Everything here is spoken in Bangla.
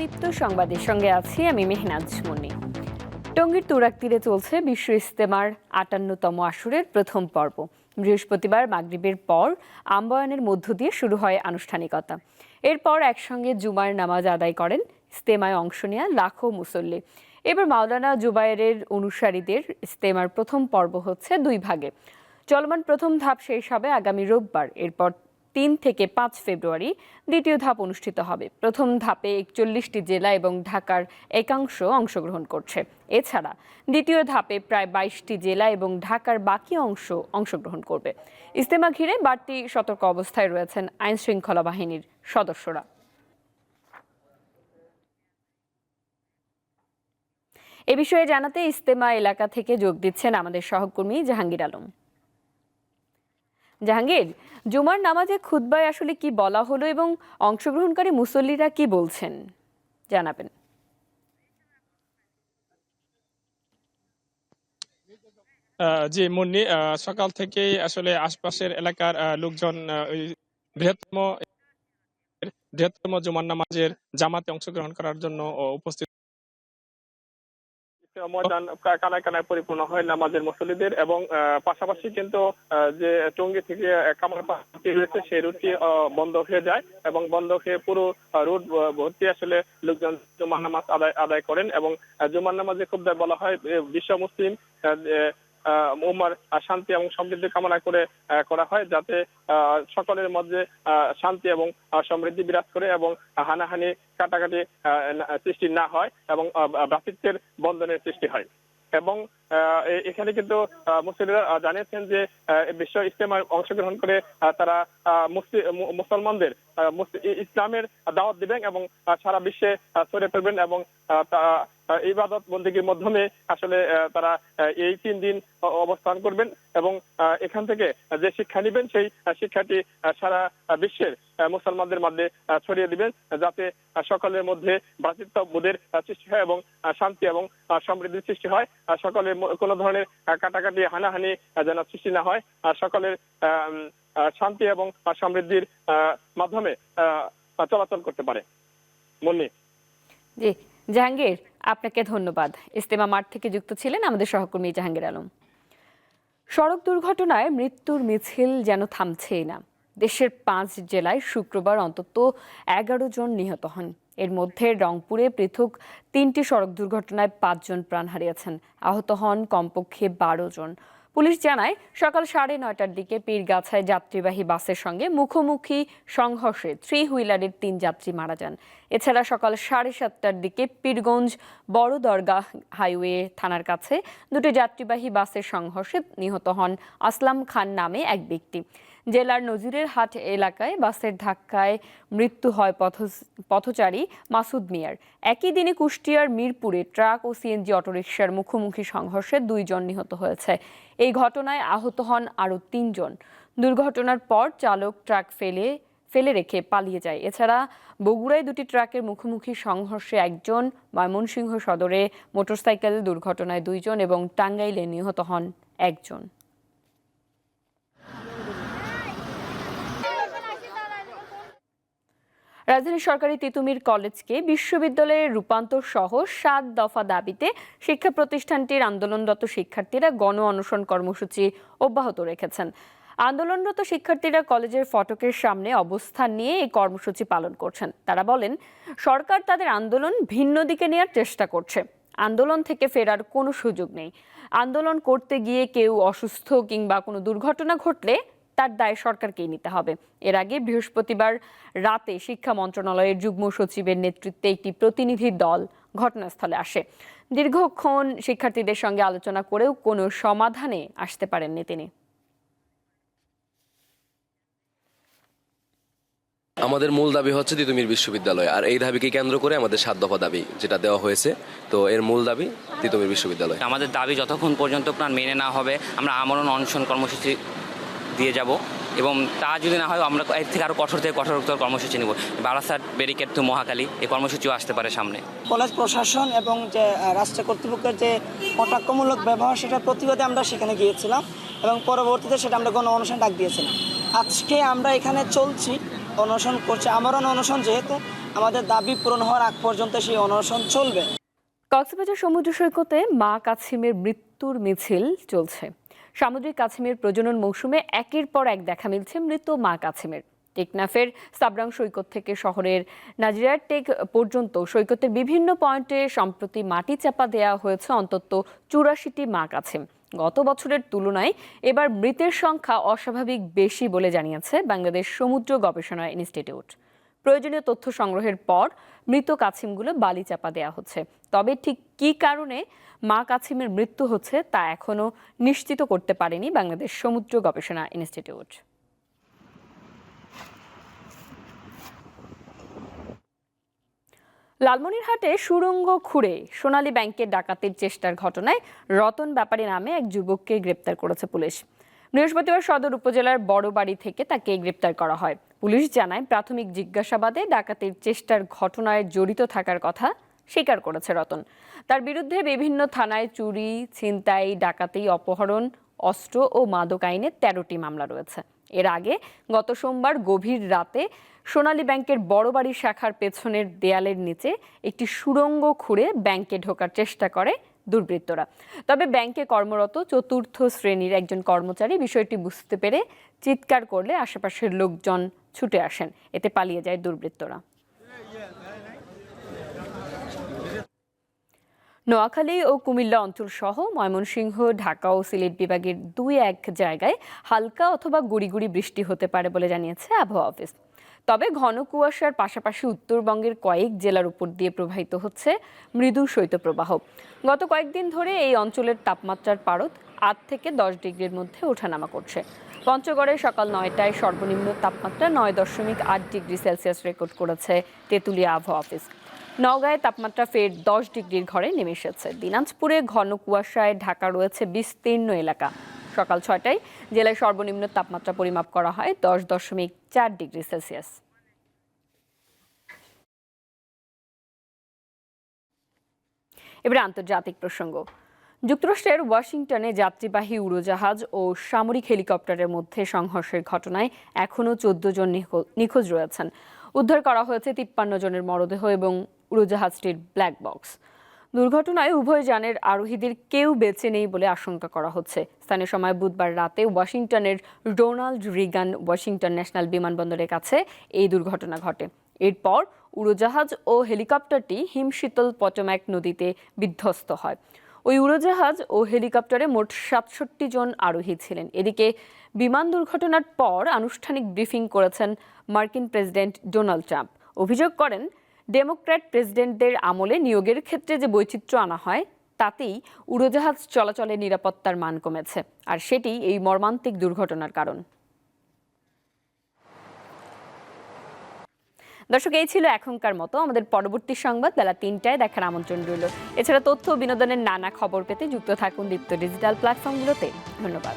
আলোদীপ্ত সংবাদের সঙ্গে আছি আমি মেহনাজ মুন্নি। টঙ্গীর তুরাক তীরে চলছে বিশ্ব ইস্তেমার আটান্নতম আসরের প্রথম পর্ব। বৃহস্পতিবার মাগরিবের পর আম্বয়ানের মধ্য দিয়ে শুরু হয় আনুষ্ঠানিকতা। এরপর একসঙ্গে জুমার নামাজ আদায় করেন, ইস্তেমায় অংশ নেওয়া লাখো মুসল্লি। এবার মাওলানা জুবায়েরের অনুসারীদের ইস্তেমার প্রথম পর্ব হচ্ছে দুই ভাগে। চলমান প্রথম ধাপ শেষ হবে আগামী রোববার। এরপর তিন থেকে পাঁচ ফেব্রুয়ারি দ্বিতীয় ধাপ অনুষ্ঠিত হবে। প্রথম ধাপে একচল্লিশটি জেলা এবং ঢাকার একাংশ অংশগ্রহণ করছে। এছাড়া দ্বিতীয় ধাপে প্রায় বাইশটি জেলা এবং ঢাকার বাকি অংশ অংশগ্রহণ করবে। ইস্তেমা ঘিরে বাড়তি সতর্ক অবস্থায় রয়েছেন আইন শৃঙ্খলা বাহিনীর সদস্যরা। এ বিষয়ে জানাতে ইস্তেমা এলাকা থেকে যোগ দিচ্ছেন আমাদের সহকর্মী জাহাঙ্গীর আলম। জাহাঙ্গীর, জুমার নামাজে খুতবায় আসলে কি বলা হলো এবং অংশগ্রহণকারী মুসল্লিরা কি বলছেন? জানাবেন। জি, মুন্নি সকাল থেকেই আসলে আশপাশের এলাকার লোকজন বৃহত্তম বৃহত্তম জুমার নামাজের জামাতে অংশগ্রহণ করার জন্য উপস্থিত ময়দান কানায় কানায় পরিপূর্ণ হয় নামাজের মুসল্লিদের এবং পাশাপাশি কিন্তু যে টঙ্গী থেকে কামাল রুটটি রয়েছে, সেই রুটটি বন্ধ হয়ে যায় এবং বন্ধ হয়ে পুরো রুট ভর্তি আসলে লোকজন জুমার নামাজ আদায় আদায় করেন এবং জুমার নামাজে খুব বলা হয় বিশ্ব মুসলিম আহ, শান্তি এবং সমৃদ্ধি কামনা করে করা হয় যাতে সকলের মধ্যে শান্তি এবং সমৃদ্ধি বিরাজ করে এবং হানাহানি কাটাকাটি সৃষ্টি না হয় এবং ভ্রাতৃত্বের বন্ধনের সৃষ্টি হয়। এবং এখানে কিন্তু মুসলিমরা জানিয়েছেন যে বিশ্ব ইস্তেমায় অংশগ্রহণ করে তারা মুসলমানদের ইসলামের দাওয়াত দিবেন এবং সারা বিশ্বে ছড়িয়ে ফেলবেন এবং ইবাদত বন্দীগীর মাধ্যমে আসলে তারা এই তিন দিন অবস্থান করবেন এবং এখান থেকে যে শিক্ষা নেবেন সেই শিক্ষাটি সারা বিশ্বের মুসলমানদের মধ্যে ছড়িয়ে দিবেন যাতে সকলের মধ্যে ভ্রাতৃত্ববোধের আহ, সৃষ্টি হয় এবং শান্তি এবং সমৃদ্ধির সৃষ্টি হয়। সকলের কোনো ধরনের কাটাকাটি হানাহানি যেন সৃষ্টি না হয়। সকলের শান্তি এবং সমৃদ্ধির মাধ্যমে চলাচল করতে পারে। মুন্নি। জি জাহাঙ্গীর আপনাকে ধন্যবাদ। ইস্তেমা মাঠ থেকে যুক্ত ছিলেন আমাদের সহকর্মী জাহাঙ্গীর আলম। সড়ক দুর্ঘটনায় মৃত্যুর মিছিল যেন থামছেই না। দেশের পাঁচ জেলায় শুক্রবার অন্তত এগারো জন নিহত হন। এর মধ্যে রংপুরে পৃথক তিনটি সড়ক দুর্ঘটনায় পাঁচজন প্রাণ হারিয়েছেন। আহত হন কমপক্ষে বারো জন। পুলিশ জানায়, সকাল সাড়ে নয়টার দিকে পীরগাছায় যাত্রীবাহী বাসের সঙ্গে মুখোমুখি সংঘর্ষে থ্রি হুইলারের তিন যাত্রী মারা যান। এছাড়া সকাল সাড়ে সাতটার দিকে পীরগঞ্জ বড় দরগাহ হাইওয়ে থানার কাছে দুটি যাত্রীবাহী বাসের সংঘর্ষে নিহত হন আসলাম খান নামে এক ব্যক্তি। জেলার নজিরের হাট এলাকায় বাসের ধাক্কায় মৃত্যু হয় পথ পথচারী মাসুদ মিয়ার। একই দিনে কুষ্টিয়ার মিরপুরে ট্রাক ও সিএনজি অটোরিকশার মুখোমুখি সংঘর্ষে দুইজন নিহত হয়েছে। এই ঘটনায় আহত হন আরও তিনজন। দুর্ঘটনার পর চালক ট্রাক ফেলে ফেলে রেখে পালিয়ে যায়। এছাড়া বগুড়ায় দুটি ট্রাকের মুখোমুখি সংঘর্ষে একজন ময়মনসিংহ সদরে মোটরসাইকেল দুর্ঘটনায় দুইজন এবং টাঙ্গাইলে নিহত হন একজন। রাজধানী সরকারি তিতুমির কলেজকে বিশ্ববিদ্যালয়ের রূপান্তর সহ সাত দফা দাবিতে শিক্ষা প্রতিষ্ঠানটির আন্দোলনরত শিক্ষার্থীরা গণ অনশন কর্মসূচি অব্যাহত রেখেছেন। আন্দোলনরত শিক্ষার্থীরা কলেজের ফটকের সামনে অবস্থান নিয়ে এই কর্মসূচি পালন করছেন। তারা বলেন, সরকার তাদের আন্দোলন ভিন্ন দিকে নেয়ার চেষ্টা করছে। আন্দোলন থেকে ফেরার কোনো সুযোগ নেই। আন্দোলন করতে গিয়ে কেউ অসুস্থ কিংবা কোনো দুর্ঘটনা ঘটলে তার দায় সরকারকেই নিতে হবে। এর আগে বৃহস্পতিবার রাতে শিক্ষা মন্ত্রণালয়ের যুগ্ম সচিবের নেতৃত্বে একটি প্রতিনিধি দল ঘটনাস্থলে আসে। দীর্ঘক্ষণ শিক্ষার্থীদের সঙ্গে আলোচনা করেও কোনো সমাধানে আসতে পারেননি তিনি। আমাদের মূল দাবি হচ্ছে তিতুমির বিশ্ববিদ্যালয় আর এই দাবিকে কেন্দ্র করে আমাদের সাত দফা দাবি যেটা দেওয়া হয়েছে। তো এর মূল দাবি তিতুমির বিশ্ববিদ্যালয়। আমাদের দাবি যতক্ষণ পর্যন্ত প্রাণ মেনে না হবে আমরা আমরণ অনশন কর্মসূচি দিয়ে যাব এবং তা যদি না হয় আমরা এর থেকে আরও কঠোর থেকে কঠোরতর কর্মসূচি নেব। বারাসাত ব্যারিকেড তো মহাকালী এই কর্মসূচিও আসতে পারে সামনে। কলেজ প্রশাসন এবং যে রাষ্ট্র কর্তৃপক্ষের যে কটাক্ষমূলক ব্যবহার সেটার প্রতিবাদে আমরা সেখানে গিয়েছিলাম এবং পরবর্তীতে সেটা আমরা গণ অনশন ডাক দিয়েছিলাম। আজকে আমরা এখানে চলছি অনশন করছি। আমরণ অনশন যেহেতু আমাদের দাবি পূরণ হওয়ার আগ পর্যন্ত সেই অনশন চলবে। কক্সবাজার সমুদ্র সৈকতে মা কাছিমের মৃত্যুর মিছিল চলছে। সামুদ্রিক কাছিমের প্রজনন মৌসুমে একের পর এক দেখা মিলছে মৃত মা কাছিমের টেকনাফের সাবরাং সৈকত থেকে শহরের নাজিরার টেক পর্যন্ত সৈকতের বিভিন্ন পয়েন্টে সম্প্রতি মাটি চাপা দেওয়া হয়েছে অন্তত চুরাশিটি মা কাছিম গত বছরের তুলনায় এবার মৃতের সংখ্যা অস্বাভাবিক বেশি বলে জানিয়েছে বাংলাদেশ সমুদ্র গবেষণা ইনস্টিটিউট। প্রয়োজনীয় তথ্য সংগ্রহের পর মৃত কাছিমগুলো বালি চাপা দেওয়া হচ্ছে। তবে ঠিক কী কারণে মা কাছিমের মৃত্যু হচ্ছে তা এখনও নিশ্চিত করতে পারেনি বাংলাদেশ সমুদ্র গবেষণা ইনস্টিটিউট। লালমনিরহাটে সুড়ঙ্গ খুঁড়ে সোনালী ব্যাংকের ডাকাতির চেষ্টার ঘটনায় রতন ব্যাপারী নামে এক যুবককে গ্রেপ্তার করেছে পুলিশ। বৃহস্পতিবার সদর উপজেলার বড়বাড়ি থেকে তাকে গ্রেপ্তার করা হয়। পুলিশ জানায়, প্রাথমিক জিজ্ঞাসাবাদে ডাকাতির চেষ্টার ঘটনায় জড়িত থাকার কথা স্বীকার করেছে রতন। তার বিরুদ্ধে বিভিন্ন থানায় চুরি, ছিনতাই, ডাকাতি, অপহরণ, অস্ত্র ও মাদক আইনে তেরোটি মামলা রয়েছে। এর আগে গত সোমবার গভীর রাতে সোনালী ব্যাংকের বড় বড়বাড়ি শাখার পেছনের দেয়ালের নিচে একটি সুড়ঙ্গ খুঁড়ে ব্যাংকে ঢোকার চেষ্টা করে দুর্বৃত্তরা। তবে ব্যাংকে কর্মরত চতুর্থ শ্রেণির একজন কর্মচারী বিষয়টি বুঝতে পেরে চিৎকার করলে আশেপাশের লোকজন ছুটে আসেন। এতে পালিয়ে যায় দুর্বৃত্তরা। নোয়াখালী ও কুমিল্লা অঞ্চল সহ ময়মনসিংহ, ঢাকা ও সিলেট বিভাগের দুই এক জায়গায় হালকা অথবা গুড়ি গুড়ি বৃষ্টি হতে পারে বলে জানিয়েছে আবহাওয়া অফিস। তবে ঘন কুয়াশার পাশাপাশি উত্তরবঙ্গের কয়েক জেলার উপর দিয়ে প্রবাহিত হচ্ছে মৃদু শৈত্যপ্রবাহ। গত কয়েকদিন ধরে এই অঞ্চলের তাপমাত্রার পারদ আট থেকে দশ ডিগ্রির মধ্যে ওঠানামা করছে। পঞ্চগড়ে সকাল নয়টায় সর্বনিম্ন তাপমাত্রা নয় দশমিক আট ডিগ্রি সেলসিয়াস রেকর্ড করেছে তেঁতুলিয়া আবহাওয়া অফিস। নওগাঁয় তাপমাত্রা ফের দশ ডিগ্রির ঘরে নেমে এসেছে। দিনাজপুরে ঘন কুয়াশায় ঢাকা রয়েছে বিস্তীর্ণ এলাকা। সকাল ছয়টায় জেলায় সর্বনিম্ন তাপমাত্রা পরিমাপ করা হয় দশ দশমিক চার ডিগ্রি সেলসিয়াস। এবার আন্তর্জাতিক প্রসঙ্গ। যুক্তরাষ্ট্রের ওয়াশিংটনে যাত্রীবাহী উড়োজাহাজ ও সামরিক হেলিকপ্টারের মধ্যে সংঘর্ষের ঘটনায় এখনও চোদ্দ জন নিখো- নিখোঁজ রয়েছেন। উদ্ধার করা হয়েছে তিপ্পান্ন জনের মরদেহ এবং উড়োজাহাজটির ব্ল্যাক বক্স দুর্ঘটনায় উভয় যানের আরোহীদের কেউ বেঁচে নেই বলে আশঙ্কা করা হচ্ছে। স্থানীয় সময় বুধবার রাতে ওয়াশিংটনের ডোনাল্ড রিগান ওয়াশিংটন ন্যাশনাল বিমানবন্দরের কাছে এই দুর্ঘটনা ঘটে। এরপর উড়োজাহাজ ও হেলিকপ্টারটি হিমশীতল পটম্যাক নদীতে বিধ্বস্ত হয়। ওই উড়োজাহাজ ও হেলিকপ্টারে মোট সাতষট্টি জন আরোহী ছিলেন। এদিকে বিমান দুর্ঘটনার পর আনুষ্ঠানিক ব্রিফিং করেছেন মার্কিন প্রেসিডেন্ট ডোনাল্ড ট্রাম্প। অভিযোগ করেন ডেমোক্র্যাট প্রেসিডেন্টদের আমলে নিয়োগের ক্ষেত্রে যে বৈচিত্র্য আনা হয়, তাতেই উড়োজাহাজ চলাচলের নিরাপত্তার মান কমেছে। আর সেটি এই মর্মান্তিক দুর্ঘটনার কারণ। দর্শক, এই ছিল এখনকার মতো। আমাদের পরবর্তী সংবাদ বেলা তিনটায় দেখার আমন্ত্রণ রইল। এছাড়া তথ্য বিনোদনের নানা খবর পেতে যুক্ত থাকুন দীপ্ত ডিজিটাল প্ল্যাটফর্মগুলোতে। ধন্যবাদ।